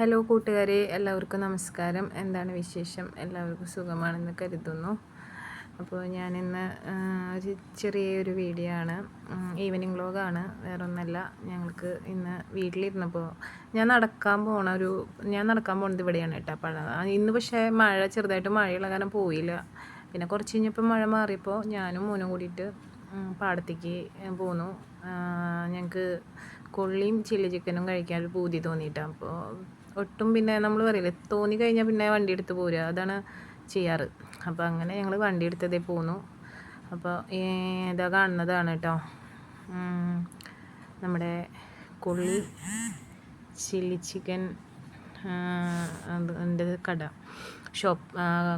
Hello കൂട്ടുകാരെ എല്ലാവർക്കും നമസ്കാരം. എന്താണ് വിശേഷം? എല്ലാവർക്കും സുഖമാണെന്ന് കരുതുന്നു. അപ്പോൾ ഞാനിന്ന് ഒരു ചെറിയൊരു വീഡിയോ ആണ്. ഈവനിങ് വ്ലോഗാണ് വേറെ ഒന്നല്ല ഞങ്ങൾക്ക് ഇന്ന് വീട്ടിലിരുന്നപ്പോൾ ഞാൻ നടക്കാൻ പോണ ഒരു ഞാൻ നടക്കാൻ പോണത് ഇവിടെയാണ് കേട്ടോ അപ്പോൾ ഇന്ന് പക്ഷേ മഴ ചെറുതായിട്ട് മഴയുള്ള കാരണം പോയില്ല. പിന്നെ കുറച്ച് കഴിഞ്ഞപ്പോൾ മഴ മാറിയപ്പോൾ ഞാനും മോനും കൂടിയിട്ട് പാടത്തേക്ക് പോന്നു. ഞങ്ങൾക്ക് കൊള്ളിയും ചില്ലി ചിക്കനും കഴിക്കാൻ ഒരു പൂതി തോന്നിയിട്ടാണ്. അപ്പോൾ ഒട്ടും പിന്നെ നമ്മൾ പറയില്ലേ തോന്നി കഴിഞ്ഞാൽ പിന്നെ വണ്ടി എടുത്ത് പോരുക അതാണ് ചെയ്യാറ്. അപ്പോൾ അങ്ങനെ ഞങ്ങൾ വണ്ടി എടുത്തതേ പോന്നു അപ്പോൾ ഇതാ കാണുന്നതാണ് കേട്ടോ നമ്മുടെ കുള്ളി ചില്ലി ചിക്കൻ എന്റെ കട ഷോപ്പ്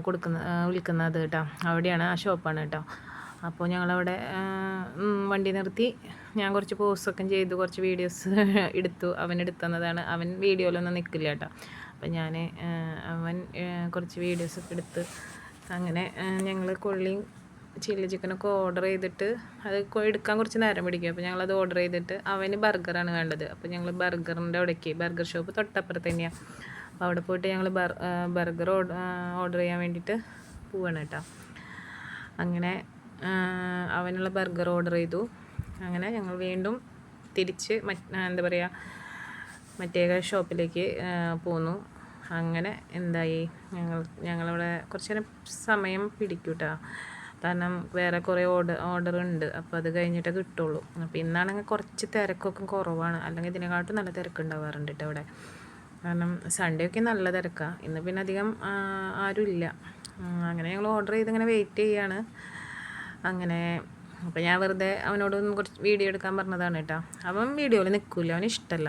കൊടുക്കുന്ന വിൽക്കുന്നത് കേട്ടോ അവിടെയാണ് ആ ഷോപ്പാണ് കേട്ടോ അപ്പോൾ ഞങ്ങളവിടെ വണ്ടി നിർത്തി. ഞാൻ കുറച്ച് പോസ്റ്റൊക്കെ ചെയ്തു കുറച്ച് വീഡിയോസ് എടുത്തു. അവൻ എടുത്തുന്നതാണ് അവൻ വീഡിയോയിലൊന്നും നിൽക്കില്ല കേട്ടോ. അപ്പം ഞാൻ അവൻ കുറച്ച് വീഡിയോസൊക്കെ എടുത്ത് അങ്ങനെ ഞങ്ങൾ കൊള്ളിയും ചില്ലി ചിക്കനൊക്കെ ഓർഡർ ചെയ്തിട്ട് അത് എടുക്കാൻ കുറച്ച് നേരം പിടിക്കും. അപ്പോൾ ഞങ്ങളത് ഓർഡർ ചെയ്തിട്ട് അവന് ബർഗറാണ് വേണ്ടത്. അപ്പോൾ ഞങ്ങൾ ബർഗറിന്റെ അവിടേക്ക് ബർഗർ ഷോപ്പ് തൊട്ടപ്പുറത്ത് തന്നെയാണ് അപ്പോൾ അവിടെ പോയിട്ട് ഞങ്ങൾ ബർഗർ ഓർഡർ ചെയ്യാൻ വേണ്ടിയിട്ട് പോവാണ് കേട്ടോ. അങ്ങനെ അവനുള്ള ബർഗർ ഓർഡർ ചെയ്തു. അങ്ങനെ ഞങ്ങൾ വീണ്ടും തിരിച്ച് എന്താ പറയുക മറ്റേ ഷോപ്പിലേക്ക് പോന്നു. അങ്ങനെ എന്തായി? ഞങ്ങൾ ഞങ്ങളവിടെ കുറച്ച് നേരം സമയം പിടിക്കും കേട്ടോ കാരണം വേറെ കുറേ ഓർഡർ ഓർഡർ ഉണ്ട്. അപ്പോൾ അത് കഴിഞ്ഞിട്ടേ കിട്ടുള്ളൂ. അപ്പോൾ ഇന്നാണെങ്കിൽ കുറച്ച് തിരക്കൊക്കെ കുറവാണ്. അല്ലെങ്കിൽ ഇതിനെക്കാട്ടും നല്ല തിരക്കുണ്ടാവാറുണ്ട് കേട്ടോ ഇവിടെ കാരണം സൺഡേ ഒക്കെ നല്ല തിരക്കാണ് ഇന്ന് പിന്നെ അധികം ആരും ഇല്ല അങ്ങനെ ഞങ്ങൾ ഓർഡർ ചെയ്ത് ഇങ്ങനെ വെയിറ്റ് ചെയ്യാണ്. അങ്ങനെ. അപ്പോൾ ഞാൻ വെറുതെ അവനോട് കുറച്ച് വീഡിയോ എടുക്കാൻ പറഞ്ഞതാണ് കേട്ടോ. അവൻ വീഡിയോയിൽ നിൽക്കില്ല അവന് ഇഷ്ടമല്ല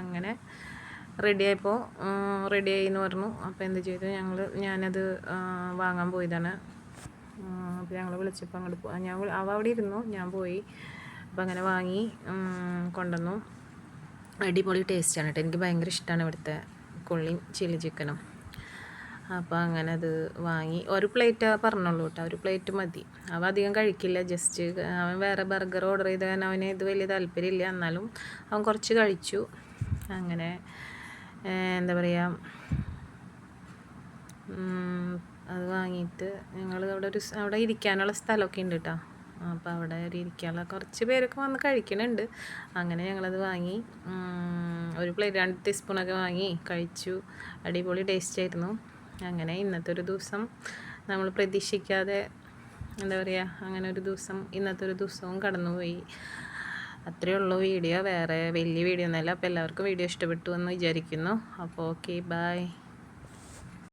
അങ്ങനെ റെഡി ആയപ്പോൾ റെഡി ആയി എന്ന് പറഞ്ഞു. അപ്പോൾ എന്ത് ചെയ്തു? ഞങ്ങൾ ഞാനത് വാങ്ങാൻ പോയതാണ്. അപ്പോൾ ഞങ്ങൾ വിളിച്ചപ്പോൾ അങ്ങോട്ട് പോ ഞാൻ അവ അവിടെ ഇരുന്നു. ഞാൻ പോയി. അപ്പോൾ അങ്ങനെ വാങ്ങി കൊണ്ടുവന്നു. അടിപൊളി ടേസ്റ്റാണ് കേട്ടോ. എനിക്ക് ഭയങ്കര ഇഷ്ടമാണ് ഇവിടുത്തെ കൊള്ളിയും ചില്ലി ചിക്കനും അപ്പോൾ അങ്ങനെ അത് വാങ്ങി. ഒരു പ്ലേറ്റ് പറഞ്ഞുള്ളൂ കേട്ടോ ഒരു പ്ലേറ്റ് മതി. അവ അധികം കഴിക്കില്ല. ജസ്റ്റ് അവൻ വേറെ ബർഗർ ഓർഡർ ചെയ്ത് അവന് ഇത് വലിയ താല്പര്യമില്ല. എന്നാലും അവൻ കുറച്ച് കഴിച്ചു. അങ്ങനെ എന്താ പറയുക അത് വാങ്ങിയിട്ട് ഞങ്ങൾ അവിടെ ഒരു അവിടെ ഇരിക്കാനുള്ള സ്ഥലമൊക്കെ ഉണ്ട് കേട്ടോ അപ്പോൾ അവിടെ ഒരു ഇരിക്കാനുള്ള കുറച്ച് പേരൊക്കെ വന്ന് കഴിക്കണുണ്ട്. അങ്ങനെ ഞങ്ങളത് വാങ്ങി. ഒരു പ്ലേറ്റ് രണ്ട് ടീസ്പൂണൊക്കെ വാങ്ങി. കഴിച്ചു. അടിപൊളി ടേസ്റ്റ് ആയിരുന്നു. അങ്ങനെ ഇന്നത്തെ ഒരു ദിവസം നമ്മൾ പ്രതീക്ഷിക്കാതെ എന്താ പറയുക അങ്ങനെ ഒരു ദിവസം ഇന്നത്തെ ഒരു ദിവസവും കടന്നുപോയി. അത്രയേ ഉള്ളൂ വീഡിയോ. വേറെ വലിയ വീഡിയോ ഒന്നുമല്ല. അപ്പോൾ എല്ലാവർക്കും വീഡിയോ ഇഷ്ടപ്പെട്ടു എന്ന് വിചാരിക്കുന്നു. അപ്പോൾ ഓക്കെ ബായ്